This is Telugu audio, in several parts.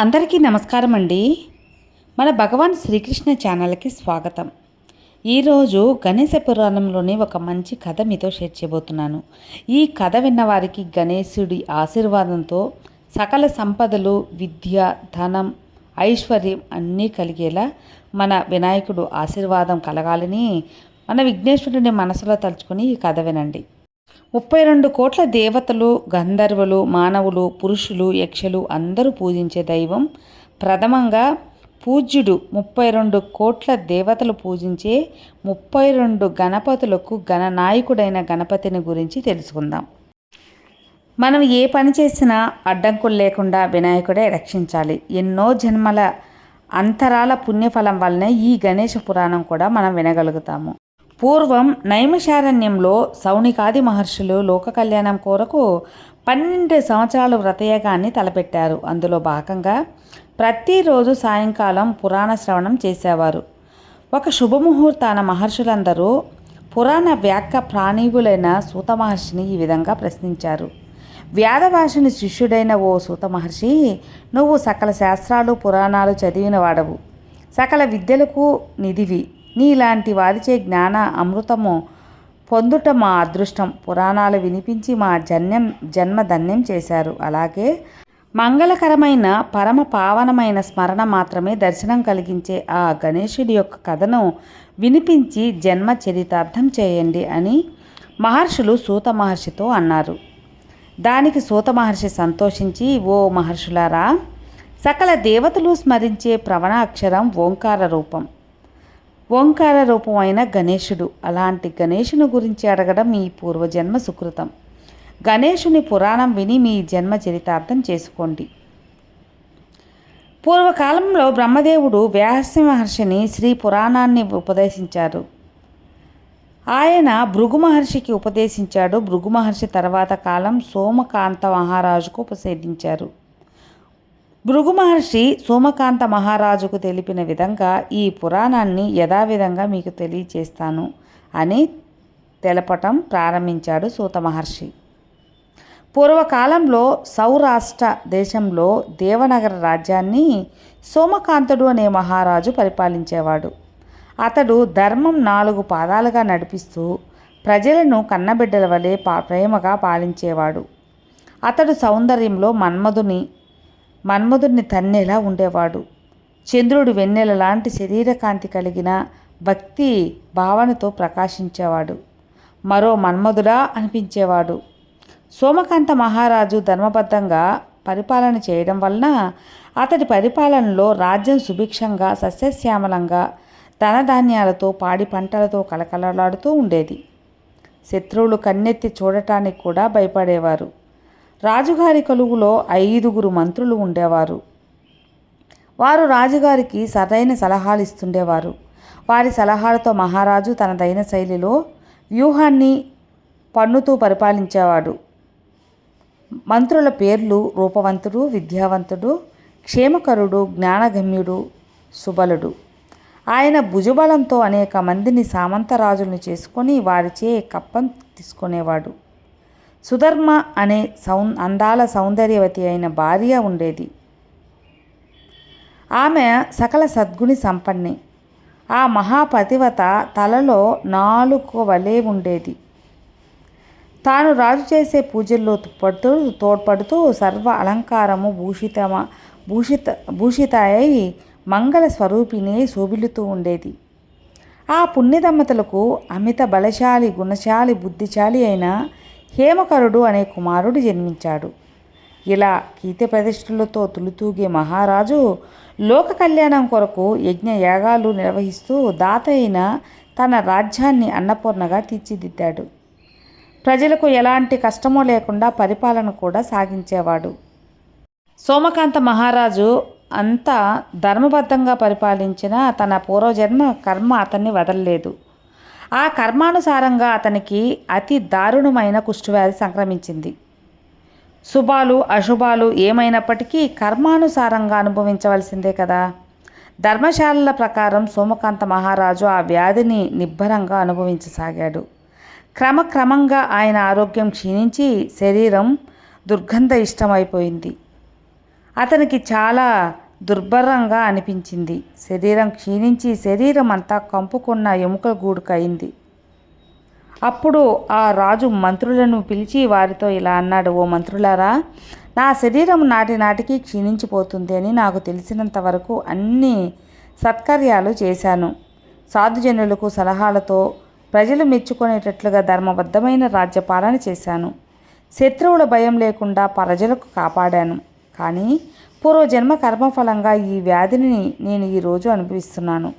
అందరికీ నమస్కారం అండి. మన భగవాన్ శ్రీకృష్ణ ఛానల్కి స్వాగతం. ఈరోజు గణేశ పురాణంలోని ఒక మంచి కథ మీతో షేర్ చేయబోతున్నాను. ఈ కథ విన్నవారికి గణేశుడి ఆశీర్వాదంతో సకల సంపదలు విద్య ధనం ఐశ్వర్యం అన్నీ కలిగేలా మన వినాయకుడు ఆశీర్వాదం కలగాలని మన విఘ్నేశ్వరుని మనసులో తలుచుకుని ఈ కథ వినండి. ముప్పై రెండు కోట్ల దేవతలు గంధర్వులు మానవులు పురుషులు యక్షులు అందరూ పూజించే దైవం. ప్రథమంగా పూజ్యుడు ముప్పై రెండు కోట్ల దేవతలు పూజించే ముప్పై రెండు గణపతులకు గణనాయకుడైన గణపతిని గురించి తెలుసుకుందాం. మనం ఏ పని చేసినా అడ్డంకులు లేకుండా వినాయకుడే రక్షించాలి. ఎన్నో జన్మల అంతరాల పుణ్యఫలం వల్లనే ఈ గణేష పురాణం కూడా మనం వినగలుగుతాము. పూర్వం నైమిషారణ్యంలో సౌనికాది మహర్షులు లోక కళ్యాణం కొరకు పన్నెండు సంవత్సరాల వ్రతయగాన్ని తలపెట్టారు. అందులో భాగంగా ప్రతిరోజు సాయంకాలం పురాణ శ్రవణం చేసేవారు. ఒక శుభముహూర్తాన మహర్షులందరూ పురాణ వ్యాఖ్య ప్రాణీవులైన సూత మహర్షిని ఈ విధంగా ప్రశ్నించారు. వ్యాధభాషని శిష్యుడైన ఓ సూత మహర్షి నువ్వు సకల శాస్త్రాలు పురాణాలు చదివిన వాడవు సకల విద్యలకు నిధివి. నీలాంటి వారిచే జ్ఞాన అమృతము పొందుట మా అదృష్టం. పురాణాలు వినిపించి మా జన్యం జన్మ ధన్యం చేశారు. అలాగే మంగళకరమైన పరమ పావనమైన స్మరణ మాత్రమే దర్శనం కలిగించే ఆ గణేశుడి యొక్క కథను వినిపించి జన్మ చరితార్థం చేయండి అని మహర్షులు సూత మహర్షితో అన్నారు. దానికి సూత మహర్షి సంతోషించి ఓ మహర్షులారా సకల దేవతలు స్మరించే ప్రవణ అక్షరం ఓంకార రూపం. ఓంకార రూపమైన గణేశుడు. అలాంటి గణేశుని గురించి అడగడం మీ పూర్వజన్మ సుకృతం. గణేశుని పురాణం విని మీ జన్మ చరితార్థం చేసుకోండి. పూర్వకాలంలో బ్రహ్మదేవుడు వ్యాస మహర్షిని శ్రీ పురాణాన్ని ఉపదేశించారు. ఆయన భృగు మహర్షికి ఉపదేశించాడు. భృగు మహర్షి తర్వాత కాలం సోమకాంత మహారాజుకు ఉపసేదించారు. భృగు మహర్షి సోమకాంత మహారాజుకు తెలిపిన విధంగా ఈ పురాణాన్ని యథావిధంగా మీకు తెలియచేస్తాను అని తెలపటం ప్రారంభించాడు సూత మహర్షి. పూర్వకాలంలో సౌరాష్ట్ర దేశంలో దేవనగర రాజ్యాన్ని సోమకాంతుడు అనే మహారాజు పరిపాలించేవాడు. అతడు ధర్మం నాలుగు పాదాలుగా నడిపిస్తూ ప్రజలను కన్నబిడ్డల వలె ప్రేమగా పాలించేవాడు. అతడు సౌందర్యంలో మన్మధుని మన్మధుడిని తన్నేలా ఉండేవాడు. చంద్రుడు వెన్నెల లాంటి శరీరకాంతి కలిగిన భక్తి భావనతో ప్రకాశించేవాడు. మరో మన్మధుడా అనిపించేవాడు. సోమకాంత మహారాజు ధర్మబద్ధంగా పరిపాలన చేయడం వలన అతడి పరిపాలనలో రాజ్యం సుభిక్షంగా సస్యశ్యామలంగా ధనధాన్యాలతో పాడి పంటలతో కలకలలాడుతూ ఉండేది. శత్రువులు కన్నెత్తి చూడటానికి కూడా భయపడేవారు. రాజుగారి కొలువులో ఐదుగురు మంత్రులు ఉండేవారు. వారు రాజుగారికి సరైన సలహాలు ఇస్తుండేవారు. వారి సలహాలతో మహారాజు తనదైన శైలిలో వ్యూహాన్ని పన్నుతూ పరిపాలించేవాడు. మంత్రుల పేర్లు రూపవంతుడు విద్యావంతుడు క్షేమకరుడు జ్ఞానగమ్యుడు సుబలుడు. ఆయన భుజబలంతో అనేక మందిని సామంతరాజులను చేసుకొని వారిచే కప్పం తీసుకునేవాడు. సుధర్మ అనే సౌ అందాల సౌందర్యవతి అయిన భార్య ఉండేది. ఆమె సకల సద్గుణి సంపన్ని. ఆ మహాపతివత తలలో నాలుగు వలె ఉండేది. తాను రాజు చేసే పూజల్లో పడుతూ తోడ్పడుతూ సర్వ అలంకారము భూషితమ భూషిత భూషితాయై మంగళ స్వరూపిణి శోభిలుతూ ఉండేది. ఆ పుణ్యదమ్మతలకు అమిత బలశాలి గుణశాలి బుద్ధిశాలి అయిన హేమకరుడు అనే కుమారుడు జన్మించాడు. ఇలా కీర్తి ప్రతిష్టలతో తులుతూగే మహారాజు లోక కళ్యాణం కొరకు యజ్ఞ యాగాలు నిర్వహిస్తూ దాత అయిన తన రాజ్యాన్ని అన్నపూర్ణగా తీర్చిదిద్దాడు. ప్రజలకు ఎలాంటి కష్టమో లేకుండా పరిపాలన కూడా సాగించేవాడు. సోమకాంత మహారాజు అంతా ధర్మబద్ధంగా పరిపాలించిన తన పూర్వజన్మ కర్మ అతన్ని వదలలేదు. ఆ కర్మానుసారంగా అతనికి అతి దారుణమైన కుష్ఠవ్యాధి సంక్రమించింది. శుభాలు అశుభాలు ఏమైనప్పటికీ కర్మానుసారంగా అనుభవించవలసిందే కదా. ధర్మశాలల ప్రకారం సోమకాంత మహారాజు ఆ వ్యాధిని నిబ్బరంగా అనుభవించసాగాడు. క్రమక్రమంగా ఆయన ఆరోగ్యం క్షీణించి శరీరం దుర్గంధ ఇష్టమైపోయింది. అతనికి చాలా దుర్భరంగా అనిపించింది. శరీరం క్షీణించి శరీరం అంతా కంపుకున్న ఎముకల గూడుకయింది. అప్పుడు ఆ రాజు మంత్రులను పిలిచి వారితో ఇలా అన్నాడు ఓ మంత్రులారా నా శరీరం నాటి నాటికి క్షీణించిపోతుంది అని నాకు తెలిసినంత వరకు అన్ని సత్కార్యాలు చేశాను. సాధుజనులకు సలహాలతో ప్రజలు మెచ్చుకునేటట్లుగా ధర్మబద్ధమైన రాజ్యపాలన చేశాను. శత్రువుల భయం లేకుండా ప్రజలకు కాపాడాను. కానీ పూర్వజన్మ కర్మఫలంగా ఈ వ్యాధిని నేను ఈరోజు అనుభవిస్తున్నాను.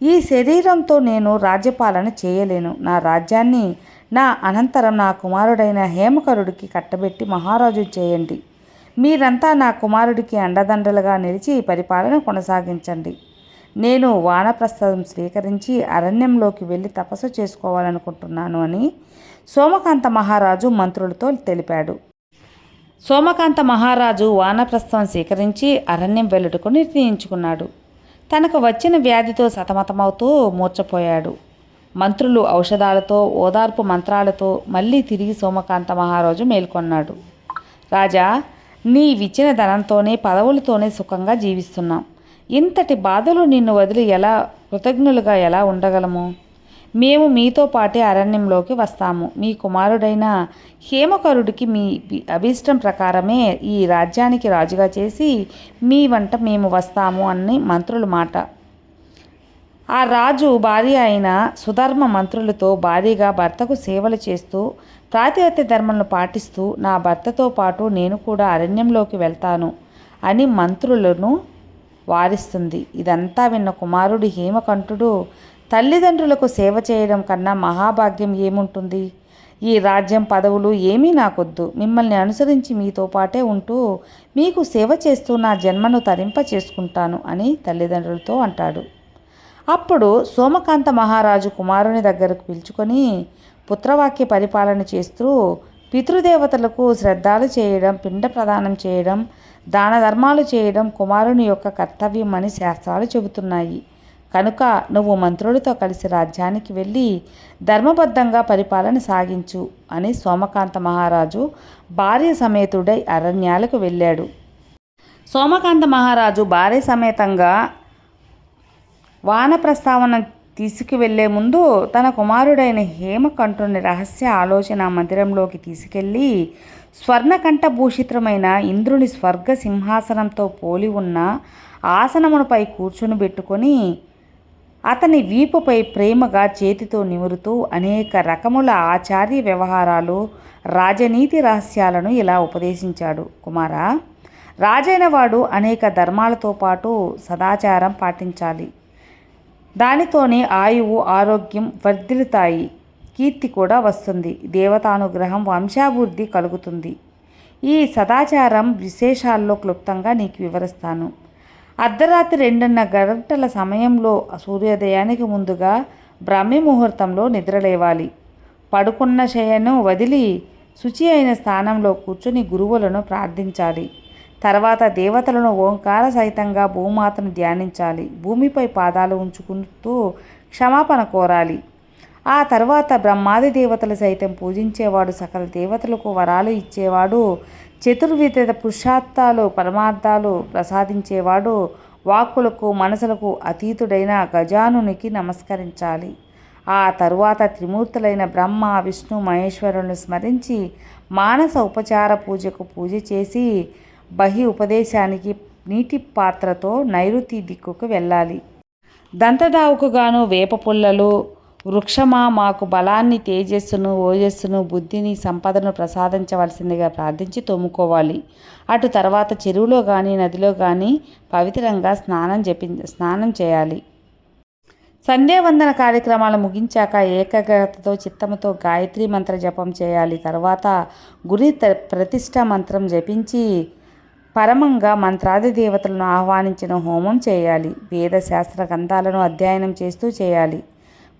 ఈ శరీరంతో నేను రాజ్యపాలన చేయలేను. నా రాజ్యాన్ని నా అనంతరం నా కుమారుడైన హేమకరుడికి కట్టబెట్టి మహారాజు చేయండి. మీరంతా నా కుమారుడికి అండదండలుగా నిలిచి పరిపాలన కొనసాగించండి. నేను వానప్రస్థం స్వీకరించి అరణ్యంలోకి వెళ్ళి తపస్సు చేసుకోవాలనుకుంటున్నాను అని సోమకాంత మహారాజు మంత్రులతో తెలిపాడు. సోమకాంత మహారాజు వానప్రస్థం స్వీకరించి అరణ్యం వెళ్ళుటకు నిర్ణయించుకున్నాడు. తనకు వచ్చిన వ్యాధితో సతమతమవుతూ మూర్చపోయాడు మంత్రులు ఔషధాలతో ఓదార్పు మంత్రాలతో మళ్ళీ తిరిగి సోమకాంత మహారాజు మేల్కొన్నాడు. రాజా నీవిచ్చిన ధనంతోనే పదవులతోనే సుఖంగా జీవిస్తున్నాం. ఇంతటి బాధలు నిన్ను వదిలి ఎలా కృతజ్ఞులుగా ఎలా ఉండగలము? మేము మీతో పాటే అరణ్యంలోకి వస్తాము. మీ కుమారుడైన హేమకరుడికి మీ అభీష్టం ప్రకారమే ఈ రాజ్యానికి రాజుగా చేసి మీ వంట మేము వస్తాము అని మంత్రుల మాట. ఆ రాజు భార్య అయిన సుధర్మ మంత్రులతో భారీగా భర్తకు సేవలు చేస్తూ ప్రాతిపత్య ధర్మంను పాటిస్తూ నా భర్తతో పాటు నేను కూడా అరణ్యంలోకి వెళ్తాను అని మంత్రులను వారిస్తుంది. ఇదంతా విన్న కుమారుడు హేమకంఠుడు తల్లిదండ్రులకు సేవ చేయడం కన్నా మహాభాగ్యం ఏముంటుంది? ఈ రాజ్యం పదవులు ఏమీ నాకొద్దు. మిమ్మల్ని అనుసరించి మీతో పాటే ఉంటూ మీకు సేవ చేస్తూ నా జన్మను తరింప చేసుకుంటాను అని తల్లిదండ్రులతో అంటాడు. అప్పుడు సోమకాంత మహారాజు కుమారుని దగ్గరకు పిలుచుకొని పుత్రవాక్య పరిపాలన చేస్తూ పితృదేవతలకు శ్రద్ధాలు చేయడం పిండ ప్రదానం చేయడం దాన ధర్మాలు చేయడం కుమారుని యొక్క కర్తవ్యం అని శాస్త్రాలు చెబుతున్నాయి. కనుక నువ్వు మంత్రులతో కలిసి రాజ్యానికి వెళ్ళి ధర్మబద్ధంగా పరిపాలన సాగించు అని సోమకాంత మహారాజు భార్య సమేతుడై అరణ్యాలకు వెళ్ళాడు. సోమకాంత మహారాజు భార్య సమేతంగా వాన ప్రస్తావన తీసుకువెళ్ళే ముందు తన కుమారుడైన హేమకంఠుని రహస్య ఆలోచన మందిరంలోకి తీసుకెళ్ళి స్వర్ణకంఠభూషితమైన ఇంద్రుని స్వర్గ సింహాసనంతో పోలి ఉన్న ఆసనమునపై కూర్చుని పెట్టుకొని అతని వీపుపై ప్రేమగా చేతితో నిమురుతూ అనేక రకముల ఆచార్య వ్యవహారాలు రాజనీతి రహస్యాలను ఇలా ఉపదేశించాడు. కుమారా రాజైన వాడు అనేక ధర్మాలతో పాటు సదాచారం పాటించాలి. దానితోనే ఆయువు ఆరోగ్యం వర్ధిల్లుతాయి. కీర్తి కూడా వస్తుంది. దేవతానుగ్రహం వంశాభివృద్ధి కలుగుతుంది. ఈ సదాచారం విశేషాల్లో క్లుప్తంగా నీకు వివరిస్తాను. అర్ధరాత్రి రెండున్న గంటల సమయంలో సూర్యోదయానికి ముందుగా బ్రహ్మి ముహూర్తంలో నిద్రలేవాలి పడుకున్న శయను వదిలి శుచి అయిన స్థానంలో కూర్చుని గురువులను ప్రార్థించాలి. తర్వాత దేవతలను ఓంకార సహితంగా భూమాతను ధ్యానించాలి. భూమిపై పాదాలు ఉంచుకుంటూ క్షమాపణ కోరాలి. ఆ తర్వాత బ్రహ్మాది దేవతలు సైతం పూజించేవాడు సకల దేవతలకు వరాలు ఇచ్చేవాడు చతుర్విధ పురుషార్థాలు పరమార్థాలు ప్రసాదించేవాడు వాక్కులకు మనసులకు అతీతుడైన గజానునికి నమస్కరించాలి. ఆ తరువాత త్రిమూర్తులైన బ్రహ్మ విష్ణు మహేశ్వరులను స్మరించి మానస ఉపచార పూజకు పూజ చేసి బహి ఉపదేశానికి నీటి పాత్రతో నైరుతి దిక్కుకు వెళ్ళాలి. దంతదావుకు గాను వేప పుల్లలు వృక్షమా మాకు బలాన్ని తేజస్సును ఓజస్సును బుద్ధిని సంపదను ప్రసాదించవలసిందిగా ప్రార్థించి తోముకోవాలి. అటు తర్వాత చెరువులో కానీ నదిలో కానీ పవిత్రంగా స్నానం జపి స్నానం చేయాలి. సంధ్యావందన కార్యక్రమాలు ముగించాక ఏకాగ్రతతో చిత్తముతో గాయత్రి మంత్ర జపం చేయాలి. తర్వాత గురి ప్రతిష్ట మంత్రం జపించి పరమంగా మంత్రాది దేవతలను ఆహ్వానించిన హోమం చేయాలి. వేద శాస్త్ర గ్రంథాలను అధ్యయనం చేస్తూ చేయాలి.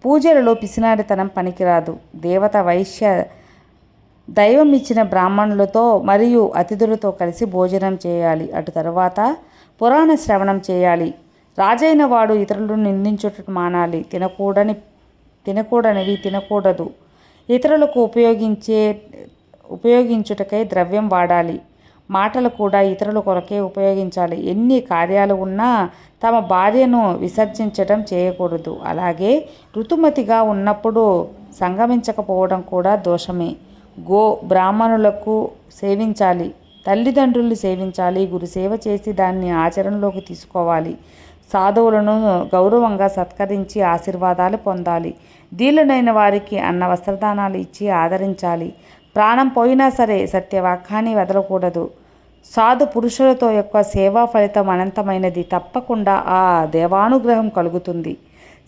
పూజలలో పిసినారితనం పనికిరాదు. దేవత వైశ్య దైవం ఇచ్చిన బ్రాహ్మణులతో మరియు అతిథులతో కలిసి భోజనం చేయాలి. అటు తర్వాత పురాణ శ్రవణం చేయాలి. రాజైన వాడు ఇతరులను నిందించుట మానాలి. తినకూడని తినకూడనివి తినకూడదు. ఇతరులకు ఉపయోగించే ఉపయోగించుటకై ద్రవ్యం వాడాలి. మాటలు కూడా ఇతరుల కొరకే ఉపయోగించాలి. ఎన్ని కార్యాలు ఉన్నా తమ భార్యను విసర్జించటం చేయకూడదు. అలాగే ఋతుమతిగా ఉన్నప్పుడు సంగమించకపోవడం కూడా దోషమే. గో బ్రాహ్మణులకు సేవించాలి. తల్లిదండ్రులు సేవించాలి. గురుసేవ చేసి దాన్ని ఆచరణలోకి తీసుకోవాలి. సాధువులను గౌరవంగా సత్కరించి ఆశీర్వాదాలు పొందాలి. దీనులైన వారికి అన్న వస్త్రదానాలు ఇచ్చి ఆదరించాలి. ప్రాణం పోయినా సరే సత్యవాక్యాన్ని వదలకూడదు. సాధు పురుషులతో యొక్క సేవా ఫలితం అనంతమైనది తప్పకుండా ఆ దేవానుగ్రహం కలుగుతుంది.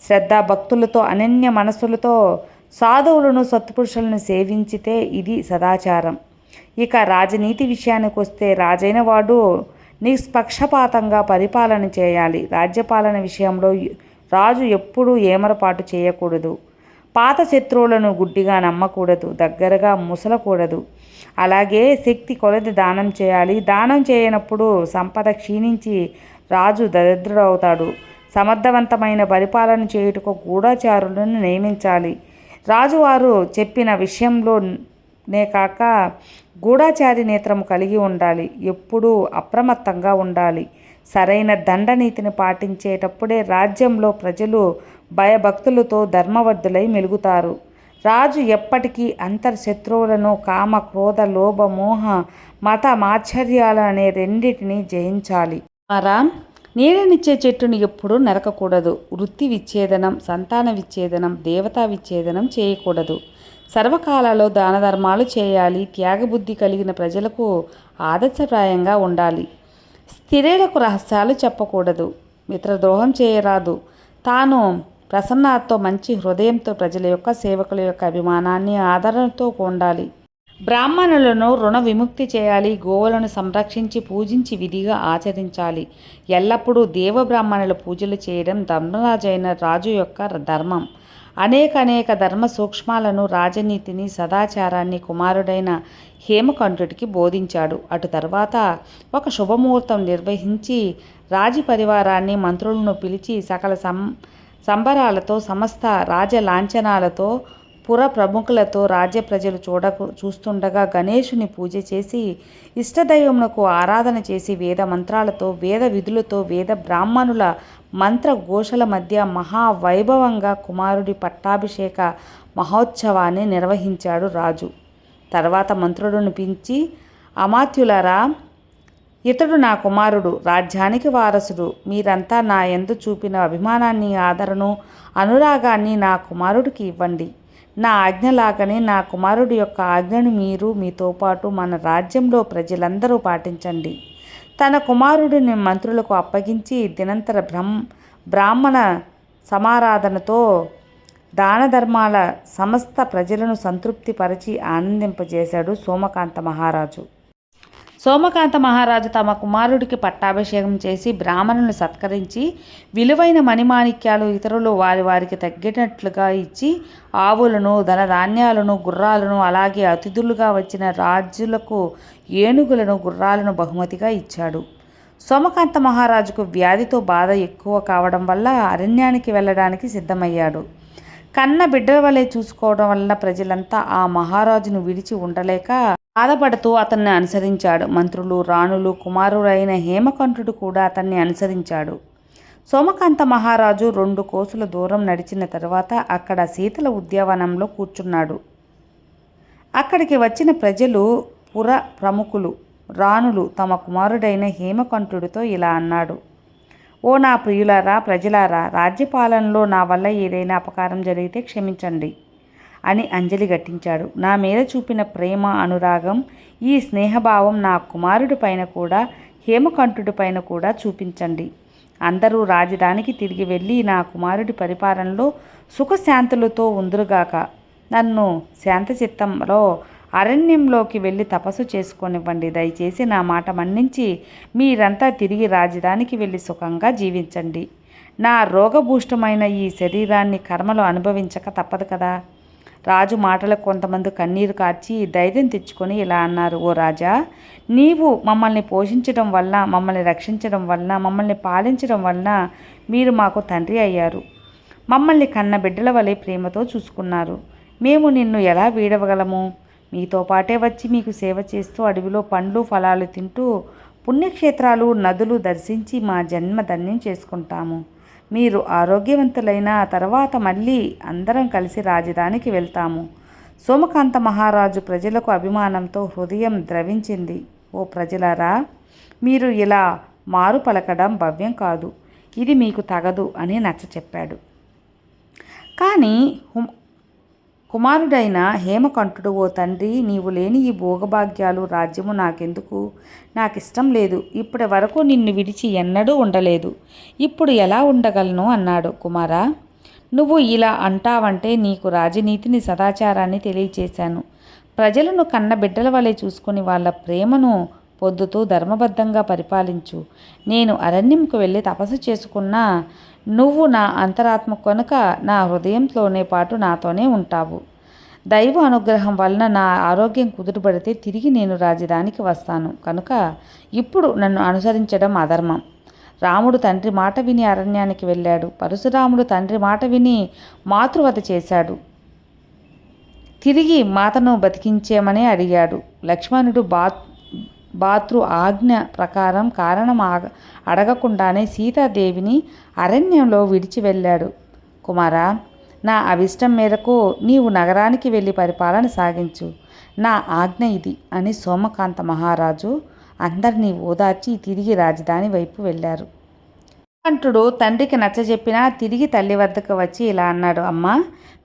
శ్రద్ధ భక్తులతో అనన్య మనస్సులతో సాధువులను సత్పురుషులను సేవించితే ఇది సదాచారం. ఇక రాజనీతి విషయానికి వస్తే రాజైన వాడు నిష్పక్షపాతంగా పరిపాలన చేయాలి. రాజ్యపాలన విషయంలో రాజు ఎప్పుడూ ఏమరపాటు చేయకూడదు. పాత శత్రువులను గుడ్డిగా నమ్మకూడదు దగ్గరగా ముసలకూడదు. అలాగే శక్తి కొలది దానం చేయాలి. దానం చేయనప్పుడు సంపద క్షీణించి రాజు దరిద్రుడవుతాడు. సమర్థవంతమైన పరిపాలన చేయుటకు గూఢచారులను నియమించాలి. రాజువారు చెప్పిన విషయంలోనే కాక గూఢాచారి నేత్రం కలిగి ఉండాలి. ఎప్పుడూ అప్రమత్తంగా ఉండాలి. సరైన దండనీతిని పాటించేటప్పుడే రాజ్యంలో ప్రజలు భయభక్తులతో ధర్మవర్ధులై మెలుగుతారు. రాజు ఎప్పటికీ అంతర్శత్రువులను కామ క్రోధ లోభ మోహ మత మాశ్చర్యాలు అనే రెండింటిని జయించాలి. మారా నీడనిచ్చే చెట్టును ఎప్పుడూ నరకకూడదు. వృత్తి విచ్ఛేదనం సంతాన విచ్ఛేదనం దేవతా విచ్ఛేదనం చేయకూడదు. సర్వకాలలో దాన ధర్మాలు చేయాలి. త్యాగబుద్ధి కలిగిన ప్రజలకు ఆదర్శప్రాయంగా ఉండాలి. స్త్రీలకు రహస్యాలు చెప్పకూడదు. మిత్రద్రోహం చేయరాదు. తాను ప్రసన్నతో మంచి హృదయంతో ప్రజల యొక్క సేవకుల యొక్క అభిమానాన్ని ఆదరణతో ఉండాలి బ్రాహ్మణులను రుణ విముక్తి చేయాలి. గోవులను సంరక్షించి పూజించి విధిగా ఆచరించాలి. ఎల్లప్పుడూ దేవబ్రాహ్మణుల పూజలు చేయడం ధర్మరాజైన రాజు యొక్క ధర్మం. అనేక అనేక ధర్మ సూక్ష్మాలను రాజనీతిని సదాచారాన్ని కుమారుడైన హేమకంఠుడికి బోధించాడు. అటు తర్వాత ఒక శుభముహూర్తం నిర్వహించి రాజి పరివారాన్ని మంత్రులను పిలిచి సకల సం సంబరాలతో సమస్త రాజ లాంఛనాలతో పుర ప్రముఖులతో రాజ్య ప్రజలు చూడ చూస్తుండగా గణేషుని పూజ చేసి ఇష్టదైవమునకు ఆరాధన చేసి వేద మంత్రాలతో వేద విధులతో వేద బ్రాహ్మణుల మంత్ర ఘోషల మధ్య మహావైభవంగా కుమారుడి పట్టాభిషేక మహోత్సవాన్ని నిర్వహించాడు రాజు. తర్వాత మంత్రుడును పిలిచి అమాత్యులరా ఇతడు నా కుమారుడు రాజ్యానికి వారసుడు మీరంతా నా ఎందు చూపిన అభిమానాన్ని ఆదరణను అనురాగాన్ని నా కుమారుడికి ఇవ్వండి. నా ఆజ్ఞలాగానే నా కుమారుడి యొక్క ఆజ్ఞను మీరు మీతో పాటు మన రాజ్యంలో ప్రజలందరూ పాటించండి. తన కుమారుడిని మంత్రులకు అప్పగించి దినంతర బ్రహ్మ బ్రాహ్మణ సమారాధనతో దాన ధర్మాల సమస్త ప్రజలను సంతృప్తిపరిచి ఆనందింపజేశాడు సోమకాంత మహారాజు. సోమకాంత మహారాజు తమ కుమారుడికి పట్టాభిషేకం చేసి బ్రాహ్మణులను సత్కరించి విలువైన మణిమాణిక్యాలు ఇతరులు వారి వారికి తగ్గినట్లుగా ఇచ్చి ఆవులను ధనధాన్యాలను గుర్రాలను అలాగే అతిథులుగా వచ్చిన రాజులకు ఏనుగులను గుర్రాలను బహుమతిగా ఇచ్చాడు. సోమకాంత మహారాజుకు వ్యాధితో బాధ ఎక్కువ కావడం వల్ల అరణ్యానికి వెళ్ళడానికి సిద్ధమయ్యాడు. కన్న బిడ్డల వలె చూసుకోవడం వలన ప్రజలంతా ఆ మహారాజును విడిచి ఉండలేక బాధపడుతూ అతన్ని అనుసరించాడు. మంత్రులు రాణులు కుమారుడైన హేమకంఠుడు కూడా అతన్ని అనుసరించాడు. సోమకాంత మహారాజు రెండు కోసుల దూరం నడిచిన తర్వాత అక్కడ శీతల ఉద్యానవనంలో కూర్చున్నాడు. అక్కడికి వచ్చిన ప్రజలు పుర ప్రముఖులు రాణులు తమ కుమారుడైన హేమకంఠుడితో ఇలా అన్నాడు. ఓ నా ప్రియులారా ప్రజలారా రాజ్యపాలనలో నా వల్ల ఏదైనా అపకారం జరిగితే క్షమించండి. అని అంజలి ఘటించాడు నా మీద చూపిన ప్రేమ అనురాగం ఈ స్నేహభావం నా కుమారుడి పైన కూడా హేమకంఠుడి పైన కూడా చూపించండి. అందరూ రాజధానికి తిరిగి వెళ్ళి నా కుమారుడి పరిపాలనలో సుఖశాంతులతో ఉందురుగాక. నన్ను శాంతచిత్తంలో అరణ్యంలోకి వెళ్ళి తపస్సు చేసుకొనివ్వండి. దయచేసి నా మాట మన్నించి మీరంతా తిరిగి రాజధానికి వెళ్ళి సుఖంగా జీవించండి. నా రోగభూష్టమైన ఈ శరీరాన్ని కర్మలు అనుభవించక తప్పదు కదా. రాజు మాటలకు కొంతమంది కన్నీరు కార్చి ధైర్యం తెచ్చుకొని ఇలా అన్నారు ఓ రాజా నీవు మమ్మల్ని పోషించడం వల్ల మమ్మల్ని రక్షించడం వలన మమ్మల్ని పాలించడం వలన మీరు మాకు తండ్రి అయ్యారు. మమ్మల్ని కన్న బిడ్డల వలె ప్రేమతో చూసుకున్నారు. మేము నిన్ను ఎలా వీడవగలము? మీతో పాటే వచ్చి మీకు సేవ చేస్తూ అడవిలో పండ్లు ఫలాలు తింటూ పుణ్యక్షేత్రాలు నదులు దర్శించి మా జన్మ ధన్యం చేసుకుంటాము. మీరు ఆరోగ్యవంతులైన తర్వాత మళ్ళీ అందరం కలిసి రాజధానికి వెళ్తాము. సోమకాంత మహారాజు ప్రజలకు అభిమానంతో హృదయం ద్రవించింది. ఓ ప్రజలారా మీరు ఇలా మారు పలకడం భవ్యం కాదు. ఇది మీకు తగదు అని నచ్చ చెప్పాడు కానీ కుమారుడైన హేమకంఠుడు ఓ తండ్రి నీవు లేని ఈ భోగభాగ్యాలు రాజ్యము నాకెందుకు? నాకు ఇష్టం లేదు. ఇప్పటి వరకు నిన్ను విడిచి ఎన్నడూ ఉండలేదు. ఇప్పుడు ఎలా ఉండగలను? అన్నాడు కుమారా. నువ్వు ఇలా అంటావంటే నీకు రాజనీతిని సదాచారాన్ని తెలియచేశాను. ప్రజలను కన్న బిడ్డల వలె చూసుకుని వాళ్ళ ప్రేమను పొద్దుతూ ధర్మబద్ధంగా పరిపాలించు. నేను అరణ్యంకు వెళ్ళి తపస్సు చేసుకున్నా నువ్వు నా అంతరాత్మ కనుక నా హృదయంతోనే పాటు నాతోనే ఉంటావు. దైవ అనుగ్రహం వలన నా ఆరోగ్యం కుదుటపడితే తిరిగి నేను రాజధానికి వస్తాను. కనుక ఇప్పుడు నన్ను అనుసరించడం అధర్మం. రాముడు తండ్రి మాట విని అరణ్యానికి వెళ్ళాడు. పరశురాముడు తండ్రి మాట విని మాతృవత చేశాడు. తిరిగి మాతను బతికించేమని అడిగాడు. లక్ష్మణుడు బాత్ భాతృ ఆజ్ఞ ప్రకారం కారణం ఆగ అడగకుండానే సీతాదేవిని అరణ్యంలో విడిచి వెళ్ళాడు. కుమారా నా అభిష్టం మేరకు నీవు నగరానికి వెళ్ళి పరిపాలన సాగించు. నా ఆజ్ఞ ఇది అని సోమకాంత మహారాజు అందరినీ ఓదార్చి తిరిగి రాజధాని వైపు వెళ్ళారు. కంఠుడు తండ్రికి నచ్చజెప్పినా తిరిగి తల్లి వద్దకు వచ్చి ఇలా అన్నాడు అమ్మా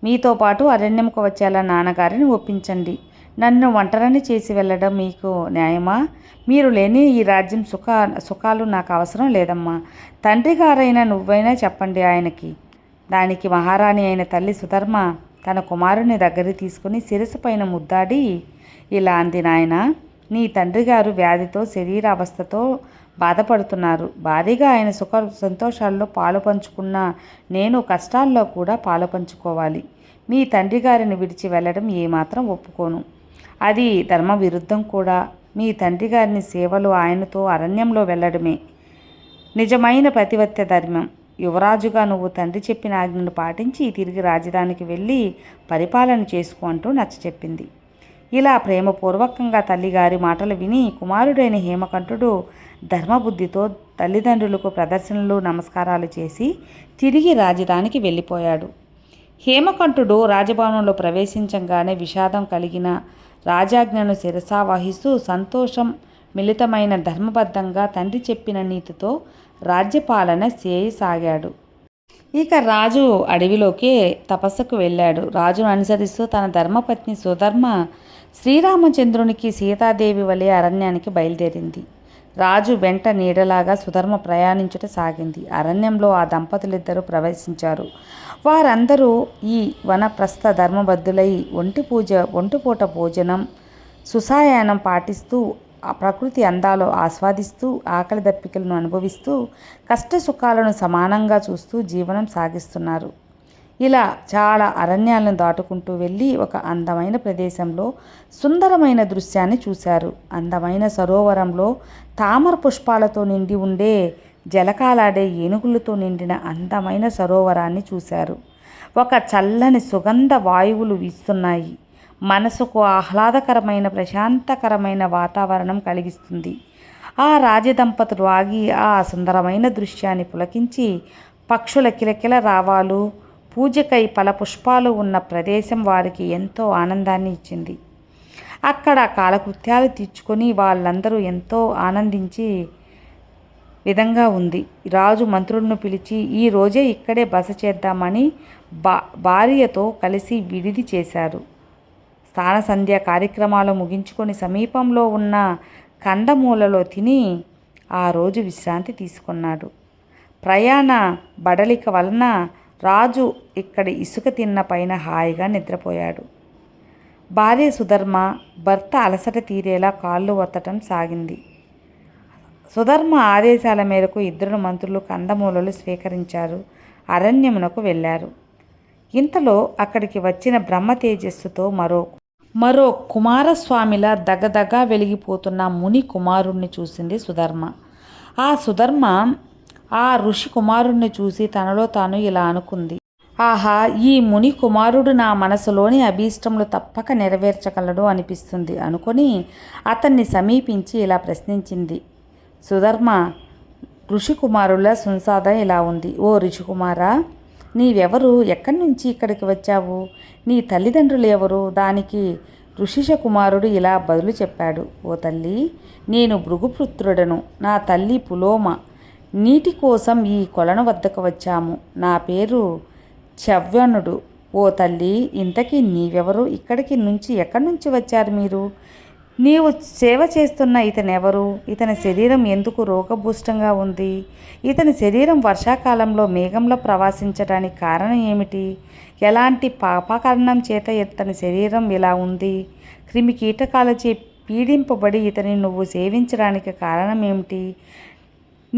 మీతో పాటు అరణ్యంకు వచ్చేలా నాన్నగారిని ఒప్పించండి. నన్ను ఒంటరిని చేసి వెళ్ళడం మీకు న్యాయమా? మీరు లేని ఈ రాజ్యం సుఖ సుఖాలు నాకు అవసరం లేదమ్మా. తండ్రి గారైనా నువ్వైనా చెప్పండి ఆయనకి. దానికి మహారాణి అయిన తల్లి సుధర్మ తన కుమారుని దగ్గర తీసుకుని శిరసు పైన ముద్దాడి ఇలా అంది నాయన నీ తండ్రి గారు వ్యాధితో శరీరావస్థతో బాధపడుతున్నారు. భారీగా ఆయన సుఖ సంతోషాల్లో పాలు పంచుకున్న నేను కష్టాల్లో కూడా పాలు పంచుకోవాలి. మీ తండ్రి గారిని విడిచి వెళ్ళడం ఏమాత్రం ఒప్పుకోను. అది ధర్మ విరుద్ధం కూడా. మీ తండ్రి గారిని సేవలు ఆయనతో అరణ్యంలో వెళ్ళడమే. నిజమైన ప్రతివత్య ధర్మం. యువరాజుగా నువ్వు తండ్రి చెప్పిన ఆజ్ఞను పాటించి తిరిగి రాజధానికి వెళ్ళి పరిపాలన చేసుకో అంటూ నచ్చచెప్పింది ఇలా ప్రేమపూర్వకంగా తల్లిగారి మాటలు విని కుమారుడైన హేమకంఠుడు ధర్మబుద్ధితో తల్లిదండ్రులకు ప్రదర్శనలు నమస్కారాలు చేసి తిరిగి రాజధానికి వెళ్ళిపోయాడు. హేమకంఠుడు రాజభవనంలో ప్రవేశించగానే విషాదం కలిగిన రాజాజ్ఞను శిరసా వహిస్తూ సంతోషం మిళితమైన ధర్మబద్ధంగా తండ్రి చెప్పిన నీతితో రాజ్యపాలన చేయసాగాడు. ఇక రాజు అడవిలోకి తపస్సుకు వెళ్ళాడు. రాజును అనుసరిస్తూ తన ధర్మపత్ని సుధర్మ శ్రీరామచంద్రునికి సీతాదేవి వలె అరణ్యానికి బయలుదేరింది. రాజు వెంట నీడలాగా సుధర్మ ప్రయాణించుట సాగింది. అరణ్యంలో ఆ దంపతులిద్దరూ ప్రవేశించారు. వారందరూ ఈ వనప్రస్థ ధర్మబద్ధులై ఒంటి పూజ ఒంటిపూట భోజనం సుసాయానం పాటిస్తూ ఆ ప్రకృతి అందాలు ఆస్వాదిస్తూ ఆకలి దప్పికలను అనుభవిస్తూ కష్ట సుఖాలను సమానంగా చూస్తూ జీవనం సాగిస్తున్నారు. ఇలా చాలా అరణ్యాలను దాటుకుంటూ వెళ్ళి ఒక అందమైన ప్రదేశంలో సుందరమైన దృశ్యాన్ని చూశారు. అందమైన సరోవరంలో తామర పుష్పాలతో నిండి ఉండే జలకాలాడే ఏనుగులతో నిండిన అందమైన సరోవరాన్ని చూశారు. ఒక చల్లని సుగంధ వాయువులు వీస్తున్నాయి. మనసుకు ఆహ్లాదకరమైన ప్రశాంతకరమైన వాతావరణం కలిగిస్తుంది. ఆ రాజదంపతులు ఆగి ఆ సుందరమైన దృశ్యాన్ని పులకించి పక్షుల కిలకిల రావాలు పూజకై పల పుష్పాలు ఉన్న ప్రదేశం వారికి ఎంతో ఆనందాన్ని ఇచ్చింది. అక్కడ కాలకృత్యాలు తీర్చుకొని వాళ్ళందరూ ఎంతో ఆనందించి విధంగా ఉంది. రాజు మంత్రులను పిలిచి ఈ రోజే ఇక్కడే బస చేద్దామని బా భార్యతో కలిసి విడిది చేశారు. స్థాన సంధ్య కార్యక్రమాలు ముగించుకొని సమీపంలో ఉన్న కందమూలలో తిని ఆ రోజు విశ్రాంతి తీసుకున్నాడు. ప్రయాణ బడలిక వలన రాజు ఇక్కడి ఇసుక తిన్న పైన హాయిగా నిద్రపోయాడు. భార్య సుధర్మ భర్త అలసట తీరేలా కాళ్ళు ఒత్తటం సాగింది. సుధర్మ ఆదేశాల మేరకు ఇద్దరు మంత్రులు కందమూలలు స్వీకరించారు. అరణ్యమునకు వెళ్ళారు. ఇంతలో అక్కడికి వచ్చిన బ్రహ్మ తేజస్సుతో మరో మరో కుమారస్వామిలా దగదగా వెలిగిపోతున్న ముని కుమారుణ్ణి చూసింది సుధర్మ. ఆ సుధర్మ ఆ ఋషి కుమారుణ్ణి చూసి తనలో తాను ఇలా అనుకుంది. ఆహా ఈ ముని కుమారుడు నా మనసులోని అభీష్టములు తప్పక నెరవేర్చగలడు అనిపిస్తుంది అనుకొని అతన్ని సమీపించి ఇలా ప్రశ్నించింది. సుధర్మ ఋషికుమారుల సున్సాద ఇలా ఉంది. ఓ ఋషికుమారా నీవెవరు? ఎక్కడి నుంచి ఇక్కడికి వచ్చావు? నీ తల్లిదండ్రులు ఎవరు? దానికి ఋషిష కుమారుడు ఇలా బదులు చెప్పాడు. ఓ తల్లి నేను భృగుపుత్రుడను. నా తల్లి పులోమ. నీటి కోసం ఈ కొలను వద్దకు వచ్చాము. నా పేరు చవ్వనుడు ఓ తల్లి ఇంతకీ నీవెవరు? ఇక్కడికి నుంచి ఎక్కడి నుంచి వచ్చారు మీరు? నీవు సేవ చేస్తున్న ఇతనెవరు? ఇతని శరీరం ఎందుకు రోగభూష్టంగా ఉంది? ఇతని శరీరం వర్షాకాలంలో మేఘంలో ప్రవాసించడానికి కారణం ఏమిటి? ఎలాంటి పాపకారణం చేత ఇతని శరీరం ఇలా ఉంది? క్రిమి కీటకాలచే పీడింపబడి ఇతని నువ్వు సేవించడానికి కారణం ఏమిటి?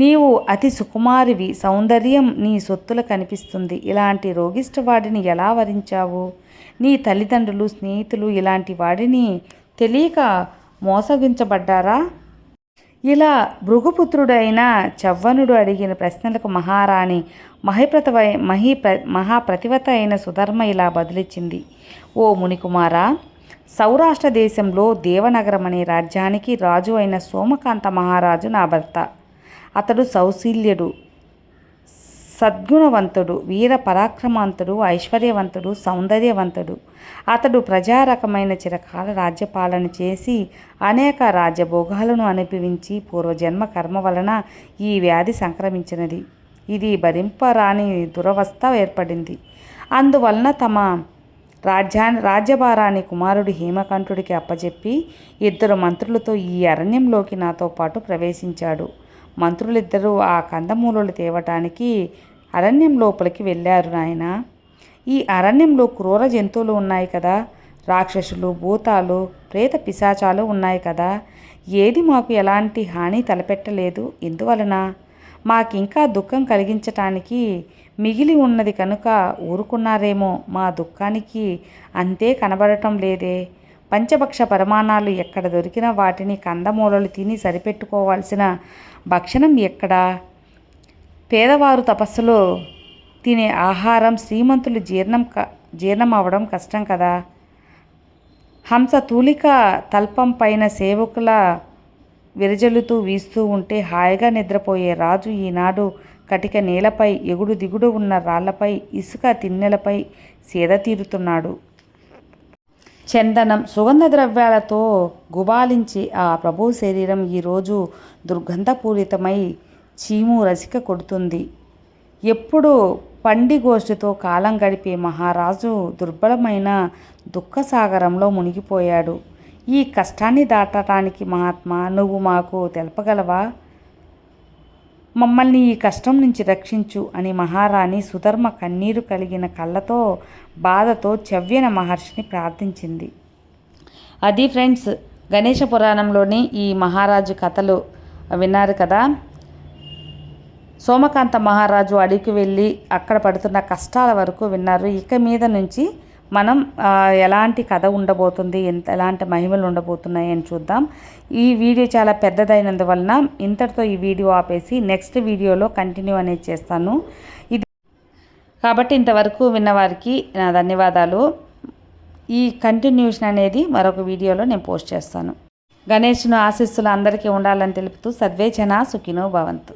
నీవు అతి సుకుమారివి సౌందర్యం నీ సొత్తుల కనిపిస్తుంది. ఇలాంటి రోగిష్ట వాడిని ఎలా వరించావు? నీ తల్లిదండ్రులు స్నేహితులు ఇలాంటి వాడిని తెలియక మోసగించబడ్డారా? ఇలా భృగుపుత్రుడైన చవ్వనుడు అడిగిన ప్రశ్నలకు మహారాణి మహిప్రతవై మహి ప్ర మహాప్రతివత అయిన సుధర్మ ఇలా బదిలిచ్చింది. ఓ మునికుమారా సౌరాష్ట్ర దేశంలో దేవనగరం అనే రాజ్యానికి రాజు అయిన సోమకాంత మహారాజు నా భర్త. అతడు సౌశీల్యుడు సద్గుణవంతుడు వీర పరాక్రమంతుడు ఐశ్వర్యవంతుడు సౌందర్యవంతుడు. అతడు ప్రజారకమైన చిరకాల రాజ్యపాలన చేసి అనేక రాజ్యభోగాలను అనుభవించి పూర్వజన్మ కర్మ వలన ఈ వ్యాధి సంక్రమించినది. ఇది భరింపరాని దురవస్థ ఏర్పడింది. అందువలన తమ రాజ్యా రాజ్యభారాన్ని కుమారుడు హేమకంఠుడికి అప్పచెప్పి ఇద్దరు మంత్రులతో ఈ అరణ్యంలోకి నాతో పాటు ప్రవేశించాడు. మంత్రులిద్దరూ ఆ కందమూలలు తేవటానికి అరణ్యం లోపలికి వెళ్ళారు నాయన. ఈ అరణ్యంలో క్రూర జంతువులు ఉన్నాయి కదా. రాక్షసులు భూతాలు ప్రేత పిశాచాలు ఉన్నాయి కదా. ఏది మాకు ఎలాంటి హాని తలపెట్టలేదు. ఎందువలన? మాకింకా దుఃఖం కలిగించటానికి మిగిలి ఉన్నది కనుక ఊరుకున్నారేమో. మా దుఃఖానికి అంతే కనబడటం లేదే. పంచభక్ష పరిమాణాలు ఎక్కడ దొరికినా వాటిని కందమూలలు తిని సరిపెట్టుకోవాల్సిన భక్షణం ఎక్కడా? పేదవారు తపస్సులో తినే ఆహారం శ్రీమంతులు జీర్ణం క జీర్ణం అవ్వడం కష్టం కదా? హంస తూలిక తల్పం పైన సేవకుల విరజలుతూ వీస్తూ ఉంటే హాయిగా నిద్రపోయే రాజు ఈనాడు కటిక నేలపై ఎగుడు దిగుడు ఉన్న రాళ్ళపై ఇసుక తిన్నెలపై సేద తీరుతున్నాడు. చందనం సుగంధ ద్రవ్యాలతో గుబాలించి ఆ ప్రభు శరీరం ఈరోజు దుర్గంధపూరితమై చీము రసిక కొడుతుంది. ఎప్పుడు పండిగోష్ఠితో కాలం గడిపే మహారాజు దుర్బలమైన దుఃఖసాగరంలో మునిగిపోయాడు. ఈ కష్టాన్ని దాటటానికి మహాత్మా నువ్వు మాకు తెలపగలవా? మమ్మల్ని ఈ కష్టం నుంచి రక్షించు అని మహారాణి సుధర్మ కన్నీరు కలిగిన కళ్ళతో బాధతో చవ్యన మహర్షిని ప్రార్థించింది. అది ఫ్రెండ్స్ గణేష పురాణంలోని ఈ మహారాజు కథలు విన్నారు కదా? సోమకాంత మహారాజు అడిగి వెళ్ళి అక్కడ పడుతున్న కష్టాల వరకు విన్నారు. ఇక మీద నుంచి మనం ఎలాంటి కథ ఉండబోతుంది ఎంత ఎలాంటి మహిమలు ఉండబోతున్నాయి అని చూద్దాం. ఈ వీడియో చాలా పెద్దదైనందువలన ఇంతటితో ఈ వీడియో ఆపేసి నెక్స్ట్ వీడియోలో కంటిన్యూ అనేది చేస్తాను. ఇది కాబట్టి ఇంతవరకు విన్నవారికి నా ధన్యవాదాలు. ఈ కంటిన్యూషన్ అనేది మరొక వీడియోలో నేను పోస్ట్ చేస్తాను. గణేష్ను ఆశీస్సులు అందరికీ ఉండాలని తెలుపుతూ సర్వే జన సుఖినో భవంతు.